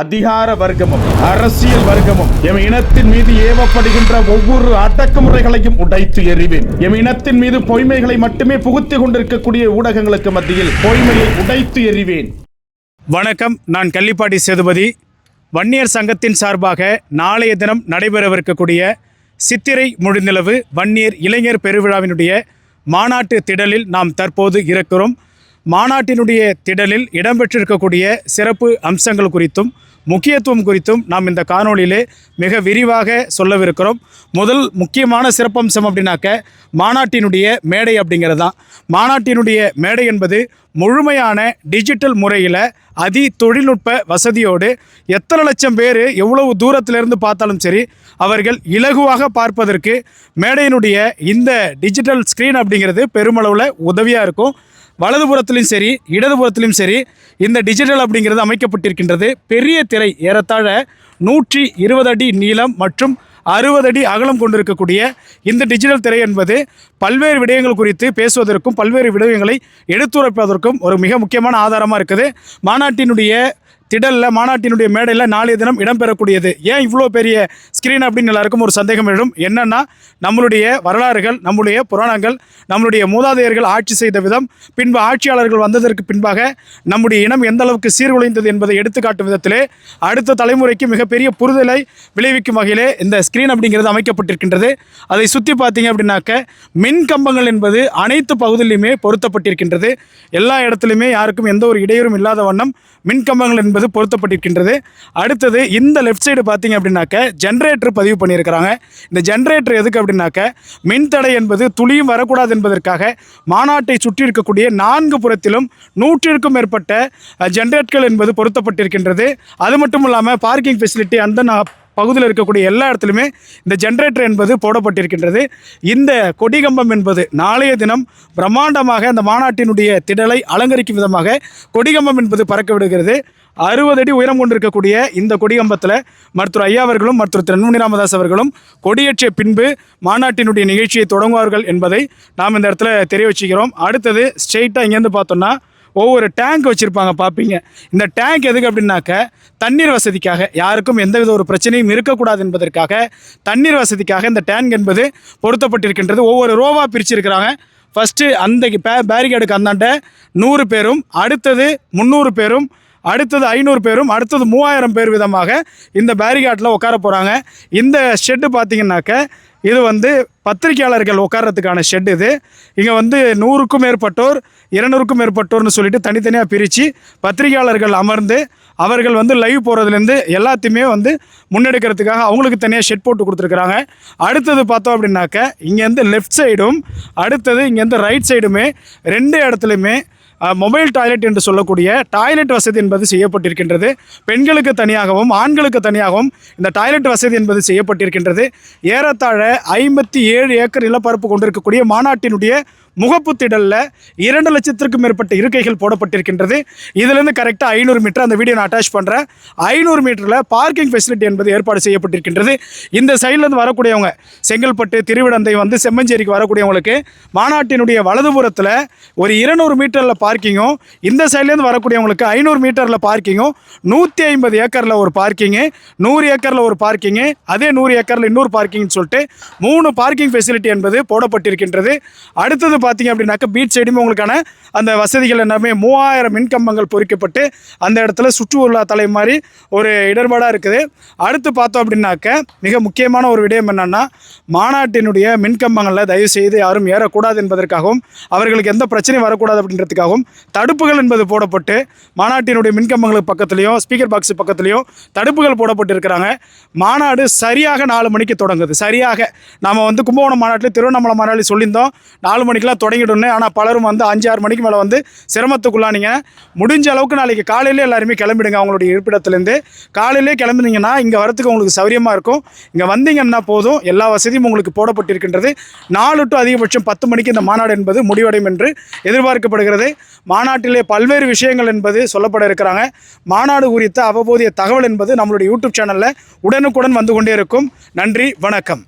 அதிகார வர்க்கமும் அரசியல் வர்க்கமும் எம் இனத்தின் மீது ஏவப்படுகின்ற ஒவ்வொரு அடக்குமுறைகளையும் உடைத்து எறிவேன். எம் இனத்தின் மீது பொய்மைகளை மட்டுமே புகுத்திக் கொண்டிருக்கக்கூடிய ஊடகங்களுக்கு மத்தியில் பொய்மையை உடைத்து எறிவேன். வணக்கம் நான் கள்ளிப்பாடி சேதுபதி. வன்னியர் சங்கத்தின் சார்பாக நாளைய தினம் நடைபெறவிருக்கக்கூடிய சித்திரை முழுநிலவு வன்னியர் இளைஞர் பெருவிழாவினுடைய மாநாட்டு திடலில் நாம் தற்போது இருக்கிறோம். மாநாட்டினுடைய திடலில் இடம்பெற்றிருக்கக்கூடிய சிறப்பு அம்சங்கள் குறித்தும் முக்கியத்துவம் குறித்தும் நாம் இந்த காணொளியிலே மிக விரிவாக சொல்லவிருக்கிறோம். முதல் முக்கியமான சிறப்பம்சம் அப்படின்னாக்க மாநாட்டினுடைய மேடை அப்படிங்கிறது. தான் மாநாட்டினுடைய மேடை என்பது முழுமையான டிஜிட்டல் முறையில் அதி தொழில்நுட்ப வசதியோடு எத்தனை லட்சம் பேர் எவ்வளவு தூரத்திலிருந்து பார்த்தாலும் சரி அவர்கள் இலகுவாக பார்ப்பதற்கு மேடையினுடைய இந்த டிஜிட்டல் ஸ்க்ரீன் அப்படிங்கிறது பெருமளவில் உதவியாக இருக்கும். வலதுபுறத்திலும் சரி இடதுபுறத்திலும் சரி இந்த டிஜிட்டல் அப்படிங்கிறது அமைக்கப்பட்டிருக்கின்றது. பெரிய திரை ஏறத்தாழ நூற்றி இருபது அடி நீளம் மற்றும் அறுபது அடி அகலம் கொண்டிருக்கக்கூடிய இந்த டிஜிட்டல் திரை என்பது பல்வேறு விடயங்கள் குறித்து பேசுவதற்கும் பல்வேறு விடயங்களை எடுத்துரைப்பதற்கும் ஒரு மிக முக்கியமான ஆதாரமாக இருக்குது. மாநாட்டினுடைய திடலில் மாநாட்டினுடைய மேடையில் நாளைய தினம் இடம்பெறக்கூடியது. ஏன் இவ்வளோ பெரிய ஸ்க்ரீன் அப்படின்னு எல்லாருக்கும் ஒரு சந்தேகம் எழும்? என்னென்னா நம்மளுடைய வரலாறுகள் நம்முடைய புராணங்கள் நம்மளுடைய மூதாதையர்கள் ஆட்சி செய்த விதம் பின்பு ஆட்சியாளர்கள் வந்ததற்கு பின்பாக நம்முடைய இனம் எந்த அளவுக்கு சீர்குலைந்தது என்பதை எடுத்துக்காட்டும் விதத்திலே அடுத்த தலைமுறைக்கு மிகப்பெரிய புரிதலை விளைவிக்கும் வகையிலே இந்த ஸ்க்ரீன் அப்படிங்கிறது அமைக்கப்பட்டிருக்கின்றது. அதை சுற்றி பார்த்தீங்க அப்படின்னாக்க மின் கம்பங்கள் என்பது அனைத்து பகுதியிலுமே பொருத்தப்பட்டிருக்கின்றது. எல்லா இடத்துலையுமே யாருக்கும் எந்த ஒரு இடையூறும் இல்லாத வண்ணம் மின் கம்பங்கள் என்பது பொருத்தப்பட்டிருக்கின்றது. அடுத்தது இந்த லெஃப்ட் சைடு பார்த்தீங்க அப்படின்னாக்க ஜென்ரேட்டர் பதிவு பண்ணியிருக்கிறாங்க. இந்த ஜென்ரேட்டர் எதுக்கு அப்படின்னாக்க மின்தடை என்பது துளியும் வரக்கூடாது என்பதற்காக மாநாட்டை சுற்றி இருக்கக்கூடிய நான்கு புறத்திலும் நூற்றிற்கும் மேற்பட்ட ஜென்ரேட்டர்கள் என்பது பொருத்தப்பட்டிருக்கின்றது. அது மட்டும் இல்லாமல் பார்க்கிங் ஃபெசிலிட்டி அந்த பகுதியில் இருக்கக்கூடிய எல்லா இடத்துலையுமே இந்த ஜென்ரேட்டர் என்பது போடப்பட்டிருக்கின்றது. இந்த கொடிகம்பம் என்பது நாளைய தினம் பிரம்மாண்டமாக அந்த மாநாட்டினுடைய திடலை அலங்கரிக்கும் விதமாக கொடிகம்பம் என்பது பறக்க விடுகிறது. அறுபது அடி உயரம் கொண்டிருக்கக்கூடிய இந்த கொடிகம்பத்தில் மருத்துவர் ஐயா அவர்களும் மருத்துவர் தென்மணி ராமதாஸ் அவர்களும் கொடியேற்றிய பின்பு மாநாட்டினுடைய நிகழ்ச்சியை தொடங்குவார்கள் என்பதை நாம் இந்த இடத்துல தெரிய வச்சுக்கிறோம் அடுத்தது ஸ்ட்ரெயிட்டாக இங்கேருந்து பார்த்தோம்னா ஒவ்வொரு டேங்க் வச்சுருப்பாங்க பார்ப்பீங்க இந்த டேங்க் எதுக்கு அப்படின்னாக்க தண்ணீர் வசதிக்காக யாருக்கும் எந்தவித ஒரு பிரச்சனையும் இருக்கக்கூடாது என்பதற்காக தண்ணீர் வசதிக்காக இந்த டேங்க் என்பது பொருத்தப்பட்டிருக்கின்றது. ஒவ்வொரு ரோவாக பிரிச்சிருக்கிறாங்க. ஃபஸ்ட்டு அந்த பே பேரிகேடுக்கு அந்தாண்ட நூறு பேரும் அடுத்தது முந்நூறு பேரும் அடுத்தது ஐநூறு பேரும் அடுத்தது மூவாயிரம் பேர் விதமாக இந்த பேரிகாட்டில் உட்கார போகிறாங்க இந்த ஷெட்டு பார்த்தீங்கன்னாக்க இது வந்து பத்திரிகையாளர்கள் உட்கார்றதுக்கான ஷெட் இது. இங்கே வந்து நூறுக்கும் மேற்பட்டோர் இருநூறுக்கும் மேற்பட்டோர்னு சொல்லிட்டு தனித்தனியாக பிரித்து பத்திரிகையாளர்கள் அமர்ந்து அவர்கள் வந்து லைவ் போகிறதுலேருந்து எல்லாத்தையுமே வந்து முன்னெடுக்கிறதுக்காக அவங்களுக்கு தனியாக ஷெட் போட்டு கொடுத்துருக்குறாங்க. அடுத்தது பார்த்தோம் அப்படின்னாக்க இங்கேருந்து லெஃப்ட் சைடும் அடுத்தது இங்கேருந்து ரைட் சைடுமே ரெண்டு இடத்துலையுமே மொபைல் டாய்லெட் என்று சொல்லக்கூடிய டாய்லெட் வசதி என்பது செய்யப்பட்டிருக்கின்றது. பெண்களுக்கு தனியாகவும் ஆண்களுக்கு தனியாகவும் இந்த டாய்லெட் வசதி என்பது செய்யப்பட்டிருக்கின்றது. ஏறத்தாழ ஐம்பத்தி ஏழு ஏக்கர் நிலப்பரப்பு கொண்டிருக்கக்கூடிய மாநாட்டினுடைய முகப்பு திடலில் இரண்டு லட்சத்திற்கும் மேற்பட்ட இருக்கைகள் போடப்பட்டிருக்கின்றது. இதுலேருந்து கரெக்டாக ஐநூறு மீட்டர் அந்த வீடியோ நான் அட்டாச் பண்ணுறேன் ஐநூறு மீட்டரில் பார்க்கிங் ஃபெசிலிட்டி என்பது ஏற்பாடு செய்யப்பட்டிருக்கின்றது. இந்த சைட்லேருந்து வரக்கூடியவங்க செங்கல்பட்டு திருவிடந்தை வந்து செம்மஞ்சேரிக்கு வரக்கூடியவங்களுக்கு மாநாட்டினுடைய வலதுபுறத்தில் ஒரு இருநூறு மீட்டரில் பார்க்கிங்கும் இந்த சைட்லேருந்து வரக்கூடியவங்களுக்கு ஐநூறு மீட்டரில் பார்க்கிங்கும் நூற்றி ஐம்பது ஏக்கரில் ஒரு பார்க்கிங்கு நூறு ஏக்கரில் ஒரு பார்க்கிங்கு அதே நூறு ஏக்கரில் இன்னொரு பார்க்கிங்னு சொல்லிட்டு மூணு பார்க்கிங் ஃபெசிலிட்டி என்பது போடப்பட்டிருக்கின்றது. அடுத்தது பார்த்தீங்க அப்படின்னாக்க பீச் சைடுமே உங்களுக்கான அந்த வசதிகள் எல்லாமே மூவாயிரம் மின்கம்பங்கள் பொறிக்கப்பட்டு அந்த இடத்துல சுற்றுலா தலை மாதிரி ஒரு இடர்பாடாக இருக்குது. அடுத்து பார்த்தோம் அப்படின்னாக்க மிக முக்கியமான ஒரு விடயம் என்னன்னா மாநாட்டினுடைய மின்கம்பங்களில் தயவு செய்து யாரும் ஏறக்கூடாது என்பதற்காகவும் அவர்களுக்கு எந்த பிரச்சனையும் வரக்கூடாது அப்படின்றதுக்காகவும் தடுப்புகள் என்பது போடப்பட்டு மாநாட்டினுடைய மின்கம்பங்களுக்கு பக்கத்துலேயும் ஸ்பீக்கர் பாக்ஸ் பக்கத்துலேயும் தடுப்புகள் போடப்பட்டு இருக்கிறாங்க. மாநாடு சரியாக நாலு மணிக்கு தொடங்குது. சரியாக. நாம் வந்து கும்பகோணம் மாநாட்டில் திருவண்ணாமலை மாநாட்டில் சொல்லியிருந்தோம். நாலு மணிக்கெல்லாம் தொடங்கிடணும் ஆனால் பலரும் வந்து அஞ்சு ஆறு மணிக்கு மேலே வந்து சிரமத்துக்குள்ளானீங்க. முடிஞ்ச அளவுக்கு நாளைக்கு காலையிலே எல்லாருமே கிளம்பிடுங்க அவங்களுடைய இருப்பிடத்துலேருந்து. காலையிலே கிளம்புனீங்கன்னா இங்கே வரத்துக்கு உங்களுக்கு சௌரியமாக இருக்கும். இங்கே வந்தீங்கன்னா போதும். எல்லா வசதியும் உங்களுக்கு போடப்பட்டிருக்கின்றது. நாலு டு அதிகபட்சம் பத்து மணிக்கு இந்த மாநாடு என்பது முடிவடையும் என்று எதிர்பார்க்கப்படுகிறது. மாநாட்டிலே பல்வேறு விஷயங்கள் என்பது சொல்லப்பட இருக்கிறாங்க. மாநாடு குறித்த அவ்வப்போதைய தகவல் என்பது நம்மளுடைய யூடியூப் சேனலில் உடனுக்குடன் வந்து கொண்டே இருக்கும். நன்றி வணக்கம்.